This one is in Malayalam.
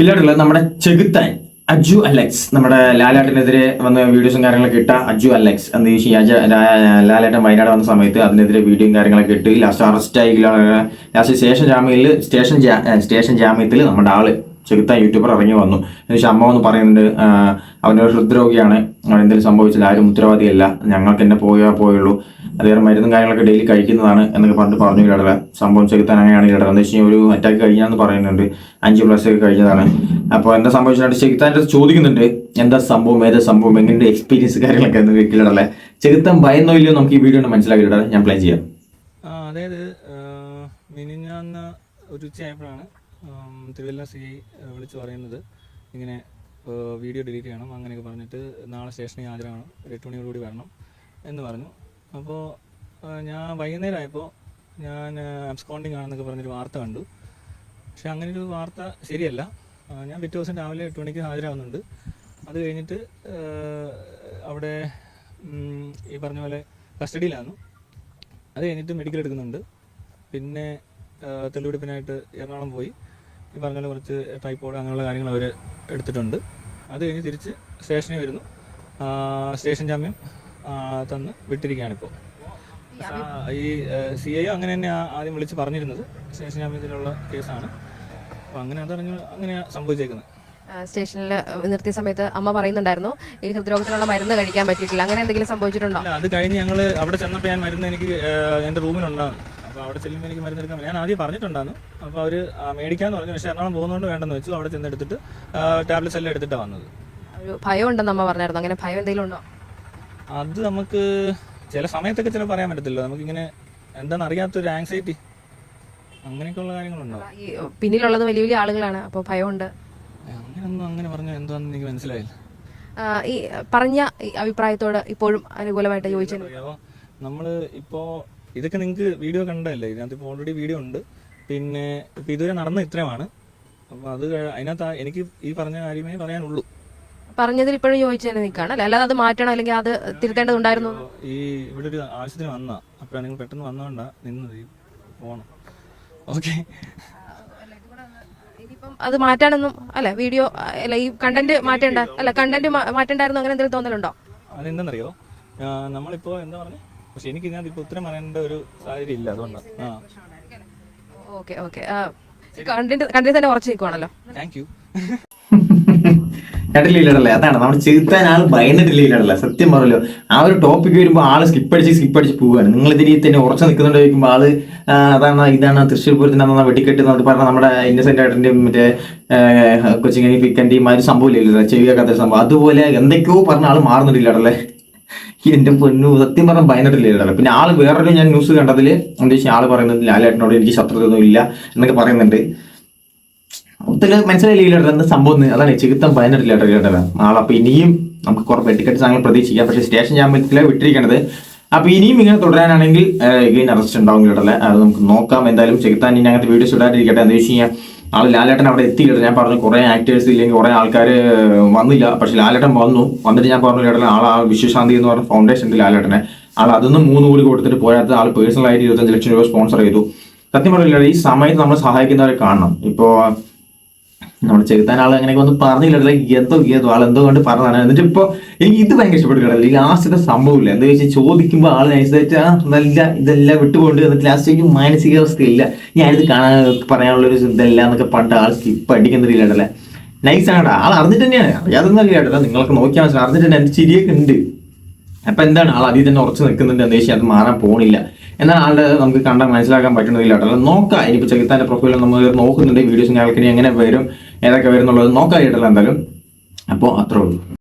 ഇല്ലാട്ടില്ല നമ്മുടെ ചെകുത്താൻ അജു അലക്സ്. നമ്മുടെ ലാലേട്ടനെതിരെ വന്ന വീഡിയോസും കാര്യങ്ങളൊക്കെ ഇട്ട അജു അലക്സ്. എന്ന് ഈ ലാലേട്ടൻ വയനാട് വന്ന സമയത്ത് അതിനെതിരെ വീഡിയോയും കാര്യങ്ങളൊക്കെ ഇട്ട് ലാസ്റ്റ് അറസ്റ്റ് ആയി ലാസ്റ്റ് സ്റ്റേഷൻ ജാമ്യയിൽ സ്റ്റേഷൻ സ്റ്റേഷൻ ജാമ്യത്തിൽ നമ്മുടെ ആൾ ചെകുത്താൻ യൂട്യൂബർ ഇറങ്ങി വന്നു. എന്നുവെച്ചാൽ അമ്മ എന്ന് പറയുന്നുണ്ട് അവനൊരു ഹൃദ്രോഗിയാണ്. അവൻ എന്തെങ്കിലും സംഭവിച്ചില്ല ആരും ഉത്തരവാദിയല്ല. ഞങ്ങൾക്ക് എന്നെ പോയാൽ പോയുള്ളൂ. അതേറെ മരുന്നും കാര്യങ്ങളൊക്കെ ഡെയിലി കഴിക്കുന്നതാണ് എന്നൊക്കെ പറഞ്ഞിട്ട് പറഞ്ഞു കിടല സംഭവം ചെകുത്താൻ അങ്ങനെയാണ് കിടല എന്ന് വെച്ച് കഴിഞ്ഞാൽ ഒരു അറ്റാക്ക് കഴിഞ്ഞാന്ന് പറയുന്നുണ്ട്. അഞ്ച് പ്ലസ് ഒക്കെ കഴിഞ്ഞതാണ്. അപ്പോൾ എന്താ സംഭവിച്ചിട്ട് ചെകുത്താന്റെ ചോദിക്കുന്നുണ്ട്. എന്താ സംഭവം? ഏതാ സംഭവം? എങ്ങനെ എക്സ്പീരിയൻസ് കാര്യങ്ങളൊക്കെ എന്ന് വെക്കില്ലടല്ലേ ചെകുത്താൻ ഭയന്നോ ഇല്ലയോ നമുക്ക് ഈ വീഡിയോ മനസ്സിലാക്കി മനസ്സിലാക്കിയിടേ ഞാൻ പ്ലാൻ ചെയ്യാം. അതായത് മിനിഞ്ഞാന്ന് ഒരു ഉച്ചയായപ്പോഴാണ് തിരുവല്ല സി വിളിച്ച് പറയുന്നത്. ഇങ്ങനെ വീഡിയോ ഡിലീറ്റ് ചെയ്യണം. അങ്ങനെയൊക്കെ പറഞ്ഞിട്ട് നാളെ സ്റ്റേഷനിൽ ഹാജരാകണം ഒരു എട്ട് മണിയോടുകൂടി വരണം എന്ന് പറഞ്ഞു. അപ്പോൾ ഞാൻ വൈകുന്നേരം ആയപ്പോൾ ഞാൻ അബ്സ്കോണ്ടിങ് ആണെന്നൊക്കെ പറഞ്ഞൊരു വാർത്ത കണ്ടു. പക്ഷെ അങ്ങനെ ഒരു വാർത്ത ശരിയല്ല. ഞാൻ പിറ്റേ ദിവസം രാവിലെ എട്ട് മണിക്ക് ഹാജരാകുന്നുണ്ട് അത് കഴിഞ്ഞിട്ട് അവിടെ ഈ പറഞ്ഞ പോലെ കസ്റ്റഡിയിലാണ് അത് കഴിഞ്ഞിട്ട് മെഡിക്കൽ എടുക്കുന്നുണ്ട്. പിന്നെ തെളിവെടുപ്പിനായിട്ട് എറണാകുളം പോയി. ഈ പറഞ്ഞ പോലെ കുറച്ച് ടൈപ്പോഡ് അങ്ങനെയുള്ള കാര്യങ്ങൾ അവർ എടുത്തിട്ടുണ്ട്. അത് കഴിഞ്ഞ് തിരിച്ച് സ്റ്റേഷനിൽ വരുന്നു. സ്റ്റേഷൻ ജാമ്യം തന്ന് വിട്ടിരിക്കുകയാണിപ്പോൾ ഈ സി ഐ അങ്ങനെ തന്നെ ആദ്യം വിളിച്ച് പറഞ്ഞിരുന്നത്. സ്റ്റേഷൻ ജാമ്യത്തിലുള്ള കേസാണ്. അപ്പോൾ അങ്ങനെ അതറിഞ്ഞ് അങ്ങനെയാണ് സംഭവിച്ചേക്കുന്നത് സ്റ്റേഷനിൽ നിർത്തിയ സമയത്ത് അമ്മ പറയുന്നുണ്ടായിരുന്നു ഈ ഹൃദ്രോഗത്തിനുള്ള മരുന്ന് കഴിക്കാൻ പറ്റിയിട്ടില്ല. അങ്ങനെ എന്തെങ്കിലും സംഭവിച്ചിട്ടുണ്ടോ? അത് കഴിഞ്ഞ് ഞങ്ങൾ അവിടെ ചെന്നപ്പോൾ ഞാൻ മരുന്ന് എനിക്ക് എന്റെ എന്റെ റൂമിലുണ്ടാകും അപ്പോൾ അവിടെ ചെല്ലുമ്പോൾ എനിക്ക് മരുന്ന് എടുക്കാൻ ഞാൻ ആദ്യം പറഞ്ഞിട്ടുണ്ടായിരുന്നു. അപ്പോൾ അവർ മേടിക്കാന്ന് പറഞ്ഞു. പക്ഷേ എറണാകുളം പോകുന്നതുകൊണ്ട് വേണ്ടെന്ന് വെച്ചു. അവിടെ ചെന്ന് എടുത്തിട്ട് ടാബ്ലറ്റ്സ് എല്ലാം എടുത്തിട്ടാണ് വന്നത്. ഒരു ഭയം ഉണ്ടെന്ന് അമ്മ പറഞ്ഞായിരുന്നു. അങ്ങനെ ഭയം എന്തെങ്കിലും ഉണ്ടോ? അത് നമുക്ക് ചില സമയത്തൊക്കെ ചില പറയാൻ പറ്റത്തില്ല. നമുക്കിങ്ങനെ എന്താണെന്ന് അറിയാത്തൊരു ആങ്സൈറ്റി അങ്ങനെയൊക്കെയുള്ള കാര്യങ്ങളുണ്ടോ? ഈ പിന്നിലുള്ളത് വലിയ വലിയ ആളുകളാണ്. അപ്പോൾ ഭയമുണ്ട്. അങ്ങനെയൊന്നും അങ്ങനെ പറഞ്ഞു എന്താണെന്ന് എനിക്ക് മനസ്സിലായില്ല. ആ, ഈ പറഞ്ഞ ഈ അഭിപ്രായത്തോട് ഇപ്പോഴും അനുകൂലമായിട്ട് ചോദിച്ചു നമ്മൾ നമ്മൾ ഇപ്പോൾ ഇതൊക്കെ നിങ്ങൾക്ക് വീഡിയോ കണ്ടല്ലേ ഇതിനകത്ത് ഇപ്പോൾ ഓൾറെഡി വീഡിയോ ഉണ്ട്. പിന്നെ ഇപ്പം ഇതുവരെ നടന്ന ഇത്രയുമാണ്. അപ്പോൾ അത് കഴി- അതിനകത്ത് ആ- എനിക്ക് ഈ പറഞ്ഞ കാര്യമേ പറയാനുള്ളൂ. പറഞ്ഞതിൽ ഇപ്പോഴും ചോദിച്ചു തന്നെ നിൽക്കുകയാണ്. അല്ലേ? അല്ലാതെ അത് മാറ്റണം? അല്ലെങ്കിൽ അത് തിരുത്തേണ്ടതുണ്ടായിരുന്നു? ഈ ഇവിടെ ഒരു ആവശ്യത്തിന് വന്ന. അപ്പോഴാണ് നിങ്ങൾ പെട്ടെന്ന് വന്നോണ്ട നിന്നത് ഈ പോണം ഓക്കെ. ഇനിയിപ്പം അത് മാറ്റാനൊന്നും അല്ല? വീഡിയോ അല്ല ഈ കണ്ടന്റ് മാറ്റേണ്ട അല്ല കണ്ടന്റ് മാറ്റേണ്ടായിരുന്നു അങ്ങനെ എന്തെങ്കിലും തോന്നലുണ്ടോ? അതെന്താണെന്നറിയോ നമ്മളിപ്പോ എന്താ പറഞ്ഞു? പക്ഷെ എനിക്ക് ഞാൻ ഇപ്പൊ ഉത്തരം പറയേണ്ട ഒരു സാഹചര്യം ഇല്ല അതുകൊണ്ടാണ് ആ. Okay okay. കണ്ടന്റ് കണ്ടന്റ് തന്നെ ഉറച്ചു നിൽക്കുവാണല്ലോ. Thank you. കണ്ടില്ലേ അതാണ് നമ്മൾ ചെറുത്താൻ ആൾ ഭയന്നിട്ടില്ലേ സത്യം പറയല്ലോ ആ ഒരു ടോപ്പിക് വരുമ്പോൾ ആൾ സ്കിപ്പ് അടിച്ച് സ്കിപ്പ് അടിച്ച് പോവുകയാണ് നിങ്ങൾ ഇതിൽ തന്നെ ഉറച്ചു നിൽക്കുന്നുണ്ട് ചോദിക്കുമ്പോൾ ആൾ അതാണ് ഇതാണ് തൃശ്ശൂർ പൂരത്തിന് അന്ന് വെടിക്കെട്ട് എന്ന് പറഞ്ഞ നമ്മുടെ ഇന്നസെന്റ് ആയിട്ടിന്റെ മറ്റേ കൊച്ചിങ്ങനെ പിക്കന്റെയും ആ ഒരു സംഭവമില്ലല്ലോ ചെവിയാക്കാത്ത സംഭവം. അതുപോലെ എന്തൊക്കെയോ പറഞ്ഞ ആൾ മാറുന്നിട്ടില്ലേ എന്റെ പൊന്നു സത്യം പറഞ്ഞാൽ ഭയന്നിട്ടില്ലേ പിന്നെ ആൾ വേറൊരു ഞാൻ ന്യൂസ് കണ്ടതിൽ എന്താ വെച്ചാൽ ആൾ പറയുന്നത് ലാലേട്ടനോട് എനിക്ക് ശത്രുതയൊന്നും ഇല്ല എന്നൊക്കെ പറയുന്നുണ്ട്. മൊത്തത്തിൽ മനസ്സിലായില്ല എന്ത് സംഭവം. അതാണ് ചികിത്സം പതിനെട്ടില്ല കേട്ടത് നാളെ അപ്പൊ ഇനിയും നമുക്ക് കുറെ വെട്ടിക്കെട്ട് സാധനങ്ങൾ പ്രതീക്ഷിക്കാം. പക്ഷേ സ്റ്റേഷൻ ജാമ്യത്തിലെ വിട്ടിരിക്കണത്. അപ്പൊ ഇനിയും ഇങ്ങനെ തുടരാനാണെങ്കിൽ ഇനി അറസ്റ്റ് ഉണ്ടാവും കേട്ടല്ലേ അത് നമുക്ക് നോക്കാം. എന്തായാലും ചെകുത്താൻ ഇനി അങ്ങനത്തെ വീഡിയോസ് ഇടാതിരിക്കട്ടെ. എന്താ വെച്ച് കഴിഞ്ഞാൽ ആൾ ലാലേട്ടൻ അവിടെ എത്തിയില്ല ഞാൻ പറഞ്ഞു കുറെ ആക്ടേഴ്സ് ഇല്ലെങ്കിൽ കുറെ ആൾക്കാർ വന്നില്ല. പക്ഷെ ലാലേട്ടൻ വന്നു. വന്നിട്ട് ഞാൻ പറഞ്ഞു കേട്ടല്ലേ ആൾ ആ വിശ്വശാന്തി എന്ന് പറഞ്ഞ ഫൗണ്ടേഷൻ ഉണ്ട് ലാലേട്ടനെ. ആൾ അതൊന്നും മൂന്ന് കോടി കൊടുത്തിട്ട് പോരാത്ത ആൾ പേഴ്സണലായിട്ട് ഇരുപത്തഞ്ച് ലക്ഷം രൂപ സ്പോൺസർ ചെയ്തു. സത്യം പറഞ്ഞില്ല ഈ സമയത്ത് നമ്മൾ സഹായിക്കുന്നവരെ കാണണം. ഇപ്പോ നമ്മൾ ചെകുത്താൻ ആൾ അങ്ങനെയൊക്കെ ഒന്ന് പറഞ്ഞില്ല. എന്തോ ഏതോ ആൾ എന്തോ കൊണ്ട് പറഞ്ഞതാണ്. എന്നിട്ട് ഇപ്പൊ എനിക്ക് ഇത് ഭയങ്കര ഇഷ്ടപ്പെട്ടു കേട്ടോ. ഈ ലാസ്റ്റത്തെ സംഭവമില്ല. എന്താ വെച്ചാൽ ചോദിക്കുമ്പോൾ ആൾ നൈസായിട്ട് ആ നല്ല ഇതെല്ലാം വിട്ടുകൊണ്ട് എന്നിട്ട് ലാസ്റ്റ് മാനസികാവസ്ഥയില്ല. ഞാനിത് കാണാൻ പറയാനുള്ളൊരു ഇതല്ല എന്നൊക്കെ പണ്ട് ആൾ സ്കിപ്പ് അടിക്കുന്നില്ല നൈസാണ് ആൾ അറിഞ്ഞിട്ട് തന്നെയാണ്. അറിയാതൊന്നും കേട്ടോ. നിങ്ങൾക്ക് നോക്കിയാൽ മനസ്സിലാവും. അറിഞ്ഞിട്ട് തന്നെ എന്റെ ചിരിയൊക്കെ ഉണ്ട്. അപ്പൊ എന്താണ് ആൾ അതിൽ തന്നെ ഉറച്ചു നിൽക്കുന്നുണ്ട് എന്ന് വെച്ചാൽ അത് മാറാൻ പോണില്ല. എന്നാൽ ആളുടെ നമുക്ക് കണ്ടാൽ മനസ്സിലാക്കാൻ പറ്റുന്നില്ല കേട്ടോ നോക്കാം. ഇനിയിപ്പോൾ ചെകിത്താന്റെ പ്രൊഫൈൽ നമ്മൾ നോക്കുന്നുണ്ട്. വീഡിയോസ് ഞങ്ങൾക്ക് ഇനി എങ്ങനെ വരും ഏതൊക്കെ വരും എന്നുള്ളത് നോക്കാം കേട്ടല്ലോ എന്തായാലും. അപ്പോൾ അത്രേ ഉള്ളൂ.